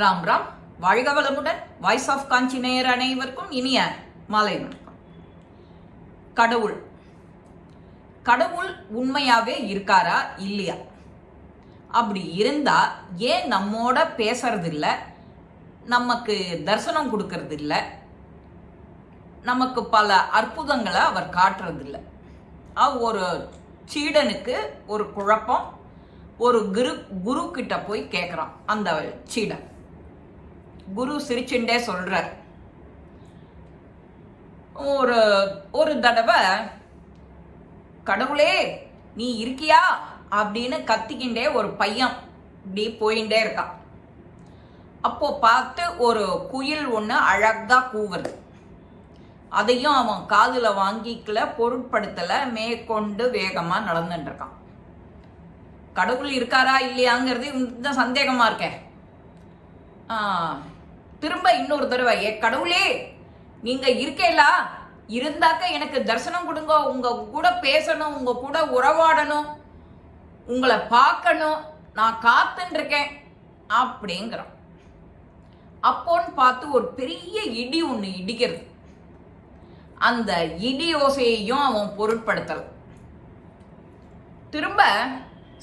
ராம் ராம் வாழ்க வளமுடன் voice of காஞ்சி நேயர் அனைவருக்கும் இனிய மாலை வணக்கம். கடவுள். கடவுள் உண்மையாவே இருக்காரா? இல்லையா? அப்படி இருந்தா ஏன் நம்மோட பேசுறது இல்ல நமக்கு தரிசனம் கொடுக்கறது இல்ல நமக்கு பல அற்புதங்களை அவர் காட்டுறது இல்ல ஒரு சீடனுக்கு ஒரு குழப்பம் ஒரு குரு குரு கிட்ட போய் கேட்குறான் அந்த சீடன். குரு சிரிச்சுண்டே சொல்றார். ஒரு ஒரு தடவை கடவுளே நீ இருக்கியா? அப்படின்னு கத்திக்கிண்டே ஒரு பையன் இப்படி போயிட்டே இருக்கான். அப்போ பார்த்து ஒரு குயில் ஒன்று அழகா கூவுறது அதையும் அவன் காதுல வாங்கிக்கல பொருட்படுத்தல மேற்கொண்டு வேகமா நடந்துட்டு இருக்கான் கடவுள் இருக்காரா இல்லையாங்கிறது இந்த சந்தேகமா இருக்கே. ஆ, திரும்ப இன்னொரு தடவை ஏ கடவுளே நீங்க இருக்கேலா? இருந்தாக்க எனக்கு தரிசனம் கொடுங்க. உங்க கூட பேசணும் உங்க கூட உறவாடணும் உங்களை பார்க்கணும். நான் காத்துன்னு இருக்கேன் அப்படிங்கிறான். அப்போன்னு பார்த்து ஒரு பெரிய இடி ஒன்று இடிக்கிறது. அந்த இடி ஓசையையும் அவன் பொருட்படுத்தல. திரும்ப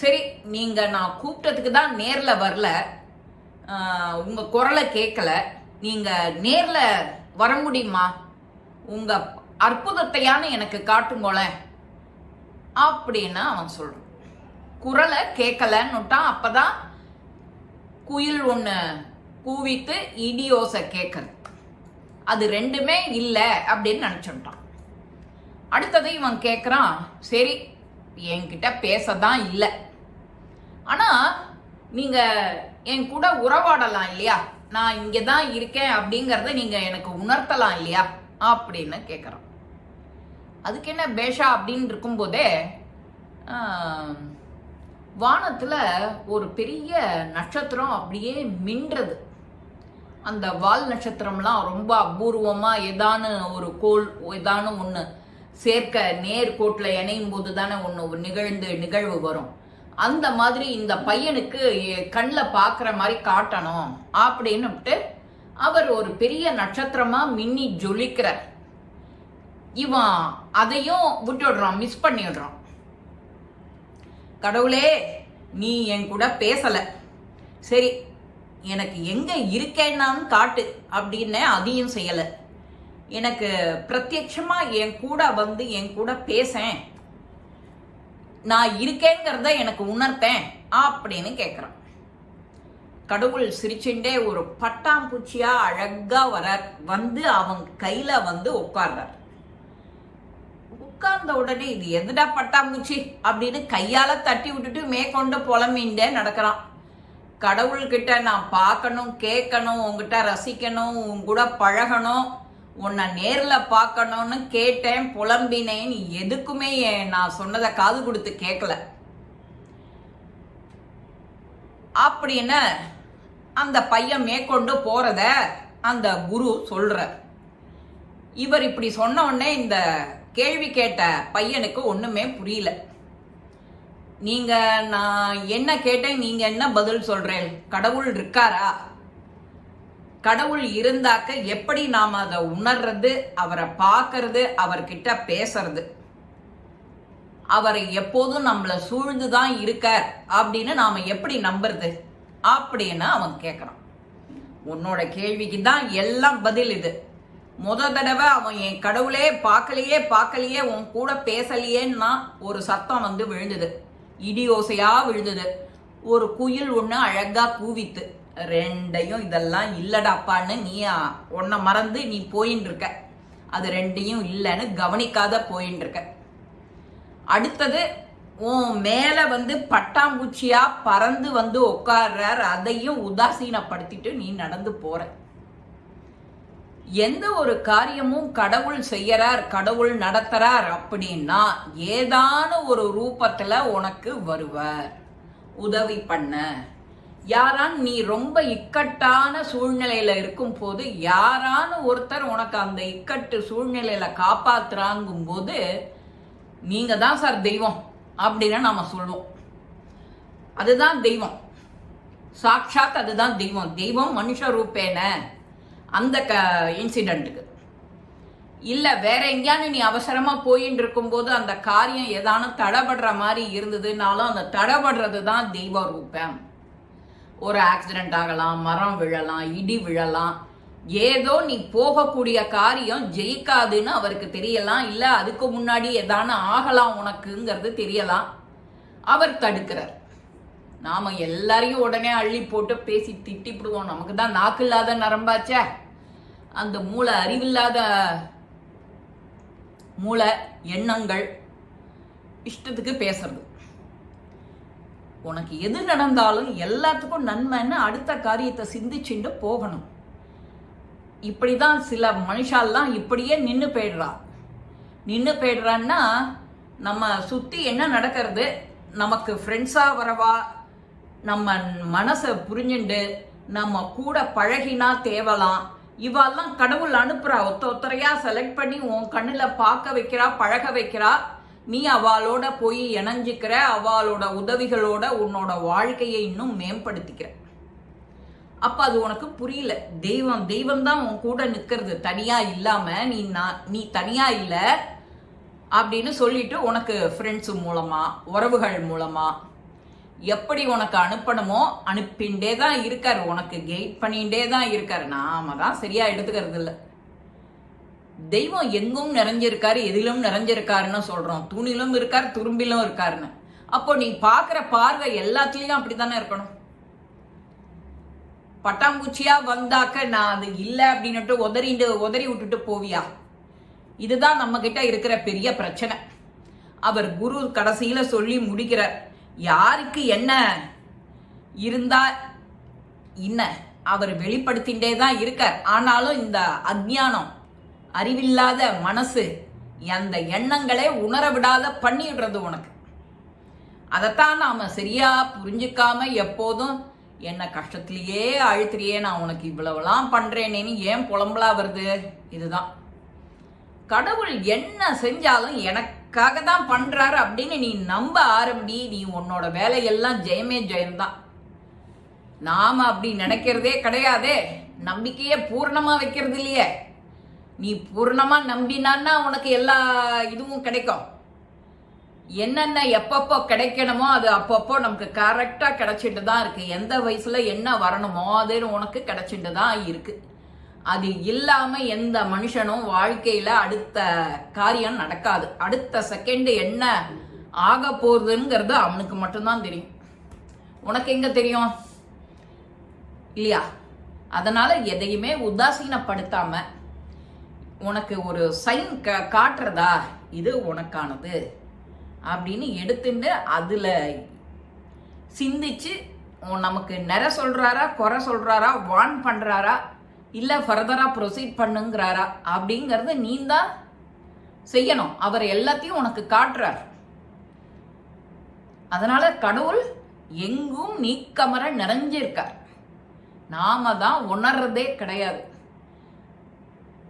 சரி நீங்க நான் கூப்பிட்டதுக்கு தான் நேரில் வரல. உங்கள் உங்க குரலை கேட்கல. நீங்க நேர்ல வர முடியுமா? உங்க அற்புதத்தையான எனக்கு காட்டுங்களேன் அப்படின்னு அவன் சொல்றான். குரலை கேட்கலன்னுட்டான் அப்பதான் குயில் ஒன்று கூவித்து இடியோசை ஓசை கேட்கறது அது ரெண்டுமே இல்லை அப்படின்னு நினச்சுட்டான். அடுத்தது இவன் கேட்குறான் சரி என்கிட்ட பேச தான் இல்லை. ஆனால் நீங்கள் என் கூட உறவாடலாம் இல்லையா? நான் இங்கே தான் இருக்கேன் அப்படிங்கிறத நீங்கள் எனக்கு உணர்த்தலாம் இல்லையா? அப்படின்னு கேட்குறோம் அதுக்கு என்ன பேஷா அப்படின்னு இருக்கும்போதே வானத்துல ஒரு பெரிய நட்சத்திரம் அப்படியே மின்றது. அந்த வால் நட்சத்திரம்லாம் ரொம்ப அபூர்வமா ஏதானு ஒரு கோல் ஏதானு ஒன்று சேர்க்க நேர்கோட்டில் இணையும் போது தானே ஒன்று நிகழ்ந்து நிகழ்வு வரும். அந்த மாதிரி இந்த பையனுக்கு கண்ணில் பார்க்குற மாதிரி காட்டணும் அப்படின்னுட்டு அவர் ஒரு பெரிய நட்சத்திரமாக மின்னி ஜொலிக்கிறார். இவன் அதையும் விட்டுடுறான் மிஸ் பண்ணிடுறான். கடவுளே நீ என் கூட பேசலை. சரி எனக்கு எங்கே இருக்கேன்னான்னு காட்டு அப்படின்னு அதையும் செய்யலை. எனக்கு பிரத்யட்சமாக என் கூட வந்து என் கூட பேசேன். நான் இருக்கேங்கிறத எனக்கு உணர்த்தேன் அப்படின்னு கேட்குறான் கடவுள் சிரிச்சுட்டே ஒரு பட்டாம்பூச்சியா அழகா வரார் வந்து அவன் கையில வந்து உட்கார்றார். உட்கார்ந்த உடனே இது எதுடா பட்டாம்பூச்சி அப்படின்னு கையால தட்டி விட்டுட்டு மேற்கொண்டு புலம்பின்ண்டே நடக்கிறான். கடவுள்கிட்ட நான் பார்க்கணும் கேட்கணும் உங்ககிட்ட ரசிக்கணும் உன் கூட பழகணும் உன்னை நேரில் பார்க்கணும்னு கேட்டேன் புலம்பினேன் எதுக்குமே நான் சொன்னதை காது கொடுத்து கேட்கல அப்படின்னு அந்த பையன் மேற்கொண்டு போறத அந்த குரு சொல்றார். இவர் இப்படி சொன்ன உடனே இந்த கேள்வி கேட்ட பையனுக்கு ஒண்ணுமே புரியல. நீங்க நான் என்ன கேட்டேன் நீங்க என்ன பதில் சொல்றேன்? கடவுள் இருக்காரா? கடவுள் இருந்தாக்க எப்படி நாம் அதை உணர்றது அவரை பார்க்கறது அவர்கிட்ட பேசுறது? அவர் எப்போதும் நம்மளை சூழ்ந்து தான் இருக்கார் அப்படின்னு நாம் எப்படி நம்புறது? அப்படின்னு அவன் கேட்குறான். உன்னோட கேள்விக்கு தான் எல்லாம் பதில் இது. முத தடவை அவன் என் கடவுளே பார்க்கலையே பார்க்கலையே உன் கூட பேசலையேன்னா ஒரு சத்தம் வந்து விழுந்தது. இடி ஓசையாக விழுந்தது. ஒரு குயில் ஒன்று அழகாக கூவித்து ரெண்டையும் இதெல்லாம் இல்லடாப்பான்னு நீ உன்னை மறந்து நீ போயின்னு இருக்க அது ரெண்டையும் இல்லைன்னு கவனிக்காத போயின்னு இருக்க அடுத்தது உன் மேல வந்து பட்டாம்பூச்சியா பறந்து வந்து உட்கார்றார் அதையும் உதாசீனப்படுத்திட்டு நீ நடந்து போற. எந்த ஒரு காரியமும் கடவுள் செய்யறார் கடவுள் நடத்துறார் அப்படின்னா ஏதான ஒரு ரூபத்துல உனக்கு வருவார். உதவி பண்ண யாரான் நீ ரொம்ப இக்கட்டான சூழ்நிலையில இருக்கும் போது யாரான ஒருத்தர் உனக்கு அந்த இக்கட்டு சூழ்நிலையில காப்பாத்துறாங்கும் போது நீங்க தான் சார் தெய்வம் அப்படின்னு நாம சொல்லுவோம். அதுதான் தெய்வம். சாக்ஷாத் அதுதான் தெய்வம். தெய்வம் மனுஷ ரூபேன அந்த க இன்சிடெண்ட்டுக்கு இல்லை வேற எங்கேயானு நீ அவசரமாக போயின்னு இருக்கும்போது அந்த காரியம் ஏதானும் தடபடுற மாதிரி இருந்ததுனாலும் அந்த தடபடுறது தான் தெய்வ ரூபம். ஒரு ஆக்சிடென்ட் ஆகலாம் மரம் விழலாம் இடி விழலாம். ஏதோ நீ போகக்கூடிய காரியம் ஜெயிக்காதுன்னு அவருக்கு தெரியலாம். இல்லை அதுக்கு முன்னாடி எதான ஆகலாம் உனக்குங்கிறது தெரியலாம். அவர் தடுக்கிறார். நாம் எல்லாரையும் உடனே அள்ளி போட்டு பேசி திட்டிப்பிடுவோம். நமக்கு தான் நாக்கு இல்லாத நரம்பாச்சே. அந்த மூளை அறிவில்லாத மூளை எண்ணங்கள் இஷ்டத்துக்கு பேசுறது. உனக்கு எது நடந்தாலும் எல்லாத்துக்கும் நன்மைன்னு அடுத்த காரியத்தை சிந்திச்சுட்டு போகணும். இப்படி தான் சில மனுஷாலாம் இப்படியே நின்று போயிடுறா. நின்று போயிடுறான்னா நம்ம சுற்றி என்ன நடக்கிறது? நமக்கு ஃப்ரெண்ட்ஸாக வரவா? நம்ம மனசை புரிஞ்சுண்டு நம்ம கூட பழகினா தேவலாம். இவெல்லாம் கடவுள் அனுப்புறா ஒத்த ஒத்தரையா செலக்ட் பண்ணி உன் கண்ணில் பார்க்க வைக்கிறா பழக வைக்கிறா. நீ அவளோட போய் இணைஞ்சிக்கிற அவளோட உதவிகளோட உன்னோட வாழ்க்கையை இன்னும் மேம்படுத்திக்கிற. அப்ப அது உனக்கு புரியல. தெய்வம் தெய்வம் தான் உன் கூட நிக்கிறது. தனியா இல்லாம நீ நான் நீ தனியா இல்ல அப்படின்னு சொல்லிட்டு உனக்கு ஃப்ரெண்ட்ஸ் மூலமா உறவுகள் மூலமா எப்படி உனக்கு அனுப்பணுமோ அனுப்பிண்டே தான் இருக்காரு. உனக்கு கெயிட் பண்ணிகிட்டே தான் இருக்காரு. நாம தான் சரியா எடுத்துக்கிறது இல்லை தெய்வம் எங்கும் நிறைஞ்சிருக்காரு எதிலும் நிறைஞ்சிருக்காருன்னு சொல்றோம். துணிலும் இருக்கார் துரும்பிலும் இருக்காருன்னு. அப்போ நீ பார்க்குற பார்வை எல்லாத்துலேயும் அப்படி தானே இருக்கணும்? பட்டாம்பூச்சியா வந்தாக்க நான் அது இல்லை அப்படின்னுட்டு உதறிண்டு உதறி விட்டுட்டு போவியா? இதுதான் நம்ம கிட்ட இருக்கிற பெரிய பிரச்சனை. அவர் குரு கடைசியில சொல்லி முடிக்கிறார். யாருக்கு என்ன இருந்தா என்ன? அவர் வெளிப்படுத்திண்டே தான் இருக்கார். ஆனாலும் இந்த அஜ்ஞானம் அறிவில்லாத மனசு அந்த எண்ணங்களே உணர விடாத பண்ணிடுறது உனக்கு. அதைத்தான் நாம சரியா புரிஞ்சுக்காம எப்போதும் என்ன கஷ்டத்திலேயே அழுத்துறியே நான் உனக்கு இவ்வளவுலாம் பண்றேனேன்னு ஏன் புலம்பலா வருது? இதுதான். கடவுள் என்ன செஞ்சாலும் எனக்காக தான் பண்றாரு அப்படின்னு நீ நம்ப ஆரம்பி நீ உன்னோட வேலையெல்லாம் ஜெயமே ஜெயம்தான். நாம அப்படி நினைக்கிறதே கிடையாதே நம்பிக்கையே பூர்ணமா வைக்கிறது இல்லையே நீ பூர்ணமா நம்பினான்னா உனக்கு எல்லா இதுவும் கிடைக்கும். என்னென்ன எப்பப்போ கிடைக்கணுமோ அது அப்பப்போ நமக்கு கரெக்டாக கிடைச்சிட்டு தான் இருக்கு. எந்த வயசுல என்ன வரணுமோ அது உனக்கு கிடைச்சிட்டு தான் இருக்கு. அது இல்லாம எந்த மனுஷனும் வாழ்க்கையில அடுத்த காரியம் நடக்காது. அடுத்த செகண்ட் என்ன ஆக போகுதுங்கிறது அவனுக்கு மட்டும்தான் தெரியும். உனக்கு எங்க தெரியும்? இல்லையா? அதனால எதையுமே உதாசீனப்படுத்தாம உனக்கு ஒரு சைன் க காட்டுறதா? இது உனக்கானது. அப்படின்னு எடுத்துட்டு அதில் சிந்திச்சு நமக்கு நிற சொல்கிறாரா குறை சொல்கிறாரா வான் பண்ணுறாரா இல்லை ஃபர்தராக ப்ரொசீட் பண்ணுங்கிறாரா அப்படிங்கிறது நீ தான் செய்யணும். அவர் எல்லாத்தையும் உனக்கு காட்டுறார். அதனால கடவுள் எங்கும் நீக்கமர நிறைஞ்சிருக்கார். நாம தான் உணர்றதே கிடையாது.